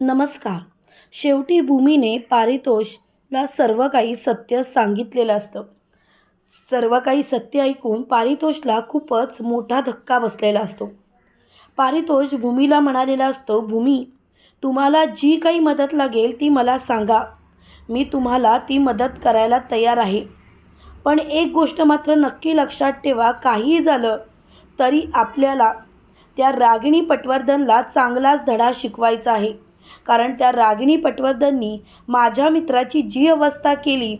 नमस्कार. शेवटी भूमीने पारितोषला सर्व काही सत्य सांगितलेलं असतं. सर्व काही सत्य ऐकून पारितोषला खूपच मोठा धक्का बसलेला असतो. पारितोष भूमीला म्हणालेला असतो भूमी तुम्हाला जी काही मदत लागेल ती मला सांगा. मी तुम्हाला ती मदत करायला तयार आहे. पण एक गोष्ट मात्र नक्की लक्षात ठेवा काहीही झालं तरी आपल्याला त्या रागिणी पटवर्धनला चांगलाच धडा शिकवायचा आहे. कारण त्या रागिणी पटवर्धननी माझ्या मित्राची जी अवस्था केली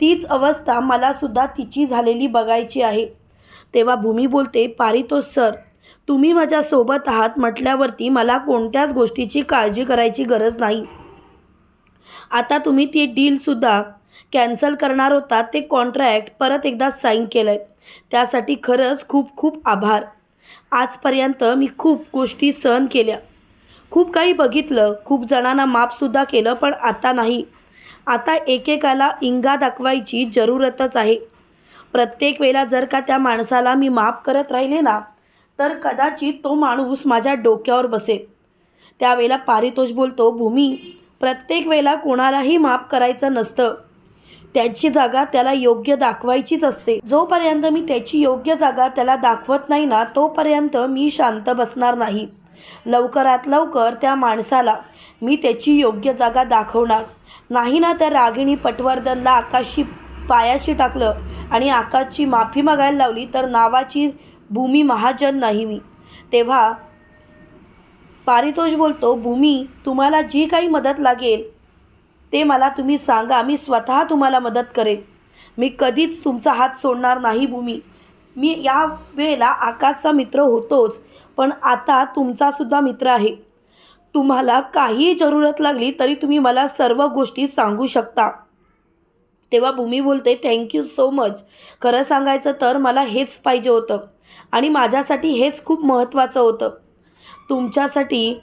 तीच अवस्था मलासुद्धा तिची झालेली बघायची आहे. तेव्हा भूमी बोलते पारितोष सर तुम्ही माझ्यासोबत आहात म्हटल्यावरती मला कोणत्याच गोष्टीची काळजी करायची गरज नाही. आता तुम्ही ती डीलसुद्धा कॅन्सल करणार होता ते कॉन्ट्रॅक्ट परत एकदा साईन केलं आहे त्यासाठी खरंच खूप खूप आभार. आजपर्यंत मी खूप गोष्टी सहन केल्या. खूप काही बघितलं खूप जणांना मापसुद्धा केलं पण आता नाही. आता एकेकाला इंगा दाखवायची जरूरतच आहे. प्रत्येक वेळेला जर का त्या माणसाला मी माफ करत राहिले ना तर कदाचित तो माणूस माझ्या डोक्यावर बसेल. त्यावेळेला पारितोष बोलतो भूमी प्रत्येक वेळेला कोणालाही माफ करायचं नसतं. त्याची जागा त्याला योग्य दाखवायचीच असते. जोपर्यंत मी त्याची योग्य जागा त्याला दाखवत नाही ना तोपर्यंत मी शांत बसणार नाही. लवकरात लवकर त्या माणसाला मी त्याची योग्य जागा दाखवणार. नाही ना त्या रागिणी पटवर्धनला आकाशी पायाशी टाकलं आणि आकाशची माफी मागायला लावली तर नावाची भूमी महाजन नाही मी. तेव्हा पारितोष बोलतो भूमी तुम्हाला जी काही मदत लागेल ते मला तुम्ही सांगा. मी स्वतः तुम्हाला मदत करेन. मी कधीच तुमचा हात सोडणार नाही भूमी. मी या वेळेला आकाशचा मित्र होतोच पण आता तुमचासुद्धा मित्र आहे. तुम्हाला काही जरूरत लागली तरी तुम्ही मला सर्व गोष्टी सांगू शकता. तेव्हा भूमी बोलते थँक्यू सो मच खरं सांगायचं तर मला हेच पाहिजे होतं आणि माझ्यासाठी हेच खूप महत्त्वाचं होतं. तुमच्यासाठी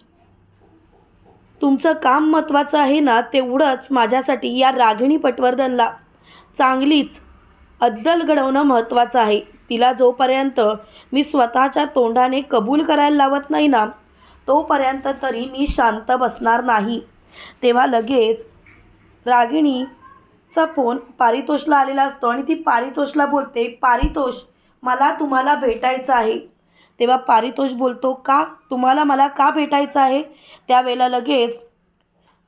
तुमचं काम महत्त्वाचं आहे ना तेवढंच माझ्यासाठी या रागिणी पटवर्धनला. चांगलीच अद्दल घडवणं महत्त्वाचं आहे. तिला जोपर्यंत मी स्वतःच्या तोंडाने कबूल करायला लावत नाही ना तोपर्यंत तरी मी शांत बसणार नाही. तेव्हा लगेच रागिणीचा फोन पारितोषला आलेला असतो आणि ती पारितोषला बोलते पारितोष मला तुम्हाला भेटायचं आहे. तेव्हा पारितोष बोलतो का? तुम्हाला मला का भेटायचं आहे? त्यावेळेला लगेच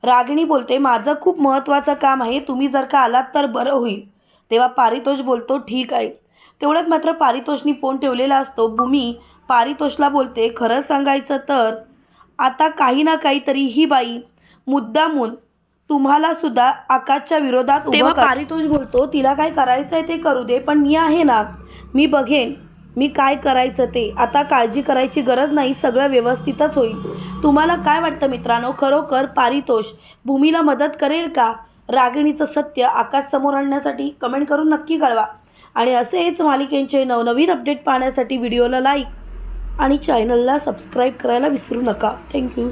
रागिणी बोलते माझं खूप महत्त्वाचं काम आहे तुम्ही जर का आलात तर बरं होईल. तेव्हा पारितोष बोलतो ठीक आहे. तेवढ्यात मात्र पारितोषनी फोन ठेवलेला असतो. भूमी पारितोषला बोलते. खरं सांगायचं तर आता काही ना काहीतरी ही बाई मुद्दामून तुम्हाला सुद्धा आकाशच्या विरोधात तेव्हा पारितोष बोलतो तिला काय करायचं आहे ते करू दे पण मी आहे ना मी बघेन मी काय करायचं ते. आता काळजी करायची गरज नाही सगळं व्यवस्थितच होईल. तुम्हाला काय वाटतं मित्रांनो? खरोखर पारितोष भूमीला मदत करेल का? रागिणीचं सत्य आकाश समोर आणण्यासाठी कमेंट करून नक्की कळवा. आणि असेच मालिकेंचे नवनवीन अपडेट पाहण्यासाठी व्हिडिओला लाईक आणि चॅनलला सबस्क्राईब करायला विसरू नका. थँक्यू